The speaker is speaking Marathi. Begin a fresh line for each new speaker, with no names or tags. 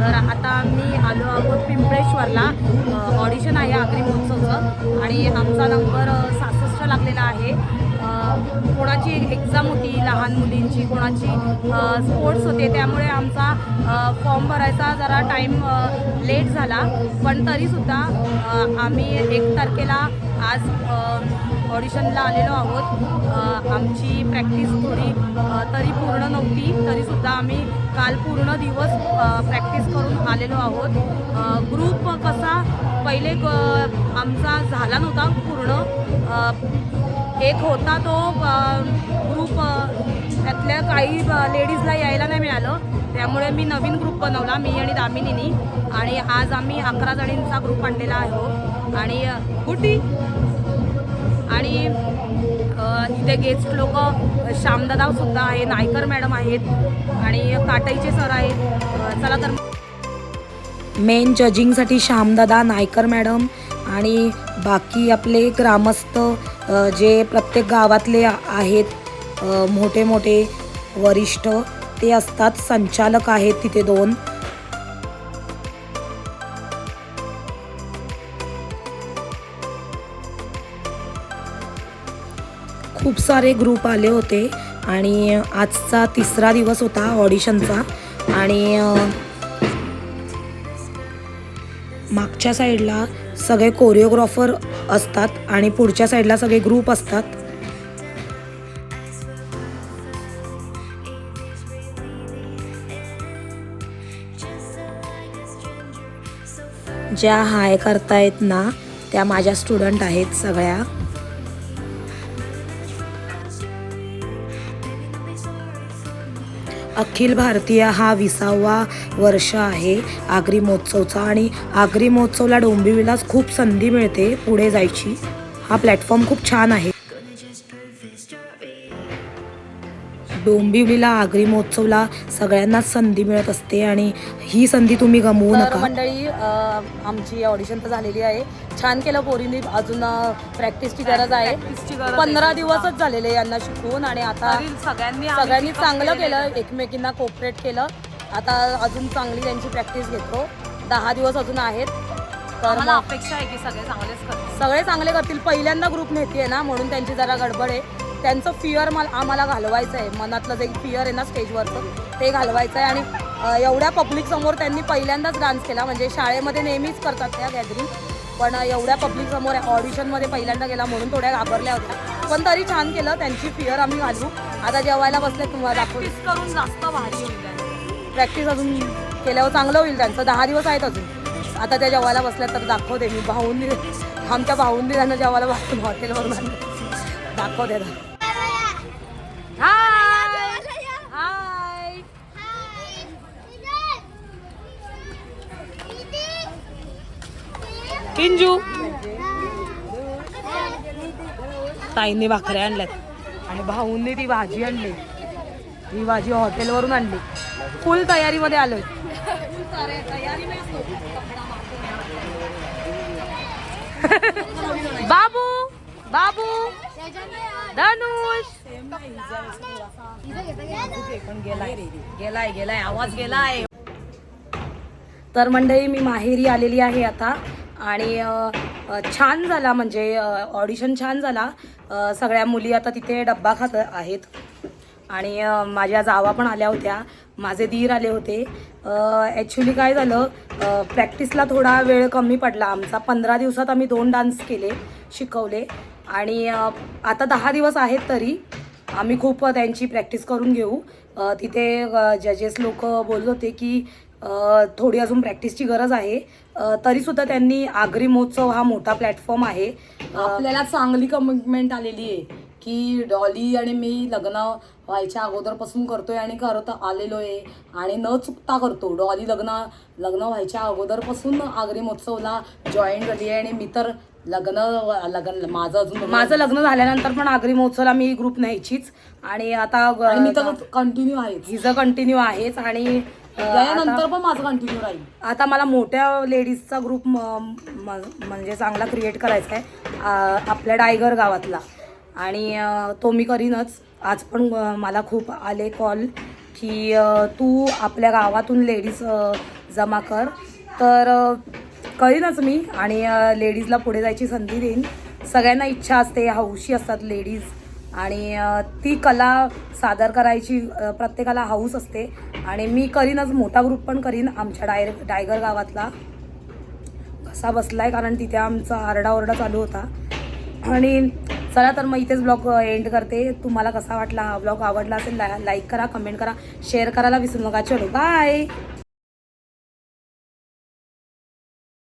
तर आता मी आलो आहोत पिंपळेश्वरला. ऑडिशन आहे आगरी महोत्सवचं आणि आमचा नंबर सासष्ट लागलेला आहे. कोणाची एक्झाम होती लहान मुलींची कोणाची स्पोर्ट्स होते त्यामुळे आमचा फॉर्म भरायचा जरा टाईम लेट झाला. पण तरीसुद्धा आम्ही एक तारखेला आज ऑडिशनला आलेलो आहोत. आमची प्रॅक्टिस थोडी तरी पूर्ण नव्हती. तरीसुद्धा आम्ही काल पूर्ण दिवस प्रॅक्टिस करून आलेलो आहोत. ग्रुप कसा पहिले ग आमचा झाला नव्हता पूर्ण. एक होता तो ग्रुप त्यातल्या काही लेडीजला यायला नाही मिळालं. त्यामुळे मी नवीन ग्रुप बनवला मी आणि दामिनीनी. आणि आज आम्ही अकरा जणींचा ग्रुप आणलेला आहे. आणि अ, आणि इथे गेस्ट लोक श्यामदादा सुद्धा आहे नायकर मॅडम आहेत आणि काटाईचे सर आहेत. चला तर मेन जजिंगसाठी श्यामदादा नायकर मॅडम आणि बाकी आपले ग्रामस्थ जे प्रत्येक गावातले आहेत मोठे मोठे वरिष्ठ ते असतात संचालक आहेत तिथे दोन. खूप सारे ग्रुप आले होते आणि आजचा तिसरा दिवस होता ऑडिशनचा आणि मागच्या साईडला सगळे कोरिओग्राफर असतात आणि पुढच्या साईडला सगळे ग्रुप असतात. ज्या हाय करतायत ना त्या माझ्या स्टुडंट आहेत सगळ्या. अखिल भारतीय हा विसावा वर्ष आहे. आगरी महोत्सवचा आणि आगरी महोत्सवला डोंबिवलीलाच खूप संधी मिळते पुढे जायची. हा प्लॅटफॉर्म खूप छान आहे. डोंबिवलीला आगरी महोत्सवला सगळ्यांनाच संधी मिळत असते आणि ही संधी तुम्ही गमवू नका.
मंडळी आमची ऑडिशन तर झालेली आहे. छान केलं पोरींनी अजून प्रॅक्टिसची गरज आहे. पंधरा दिवसच झालेले यांना शिकवून आणि आता
सगळ्यांनी
सगळ्यांनी चांगलं केलं एकमेकींना कोऑपरेट केलं. आता अजून चांगली त्यांची प्रॅक्टिस घेतो. दहा दिवस अजून आहेत. तर
मला अपेक्षा आहे की सगळे चांगलेच करतील.
सगळे चांगले करतील. पहिल्यांदा ग्रुप नेते ना म्हणून त्यांची जरा गडबड आहे. त्यांचं फिअर मला आम्हाला घालवायचं आहे. मनातलं जे फिअर आहे ना स्टेजवरचं ते घालवायचं आहे. आणि एवढ्या पब्लिक समोर त्यांनी पहिल्यांदाच डान्स केला. म्हणजे शाळेमध्ये नेहमीच करतात त्या गॅदरिंग पण एवढ्या पब्लिक समोर ऑडिशनमध्ये पहिल्यांदा गेला म्हणून थोड्या घाबरल्या होत्या. पण तरी छान केलं. त्यांची फिअर आम्ही घालू. आता जेवायला बसले तुम्हाला दाखवू
प्रॅक्टिस करून जास्त भारी होईल.
प्रॅक्टिस अजून केल्यावर चांगलं होईल त्यांचं. दहा दिवस आहेत अजून. आता त्या जेवायला बसल्या तर दाखवते मी. भाऊंनी आमच्या भाऊंनी त्यांना जेवायला बसतो हॉटेलवरून आणलं. दाखवते आता. हाय हाय किंजू ताईंनी भाकऱ्या आणल्यात. आणि भाऊंनी ती भाजी आणली. ही भाजी हॉटेलवरून आणली. फुल तयारीमध्ये आलोय. बाबू बाबू धनुष. गेलाय गेलाय आवाज गेलाय. तर मंडळी मी माहेरी आलेली आहे आता. आणि छान झाला म्हणजे ऑडिशन छान झाला. सगळ्या मुली आता तिथे डब्बा खात आहेत. आणि माझ्या जावा पण आल्या होत्या. माझे दीर आले होते. ॲक्च्युली काय झालं प्रॅक्टिसला थोडा वेळ कमी पडला. आमचा पंधरा दिवसात आम्ही दोन डान्स केले शिकवले. आणि आता दहा दिवस आहेत तरी आम्ही खूप त्यांची प्रॅक्टिस करून घेऊ. तिथे जजेस लोक बोलत होते की थोडी अजून प्रॅक्टिसची गरज आहे. तरीसुद्धा त्यांनी आगरी महोत्सव हा मोठा प्लॅटफॉर्म आहे.
आपल्याला चांगली कमिटमेंट आलेली आहे की डॉली आणि मी लग्न व्हायच्या अगोदरपासून करतोय आणि करत आलेलो आहे आणि न चुकता करतो. डॉली लग्न लग्न व्हायच्या अगोदरपासून आगरी महोत्सवला जॉईन झाली आहे आणि मी तर लग्न लग्न माझं अजून
माझं लग्न झाल्यानंतर पण आगरी महोत्सवला मी ग्रुप न्यायचीच. आणि आता
मी तर कंटिन्यू आहे
हिचं कंटिन्यू आहेच आणि
यानंतर पण माझं कंटिन्यू राहील.
आता मला मोठ्या लेडीजचा ग्रुप म्हणजे चांगला क्रिएट करायचा आहे आपल्या डायगर गावातला. आणि तो मी करीनच. आज पण मला खूप आले कॉल की तू आपल्या गावातून लेडीज जमा कर. तर करीनच मी. आणि लेडीजला पुढे जायची संधी देईन. सगळ्यांना इच्छा असते हौशी असतात लेडीज. आणि ती कला सादर करायची प्रत्येकाला हाऊस असते. आणि मी करीनच मोठा ग्रुप पण करीन आमच्या डायर डायगर गावातला. कसा बसला आहे कारण तिथे आमचा आरडाओरडा चालू होता. आणि चला तर मग इथेच ब्लॉग एंड करते. तुम्हाला कसा वाटला हा ब्लॉग? आवडला असेल ला लाईक करा कमेंट करा शेअर करायला विसरू नका. चलो बाय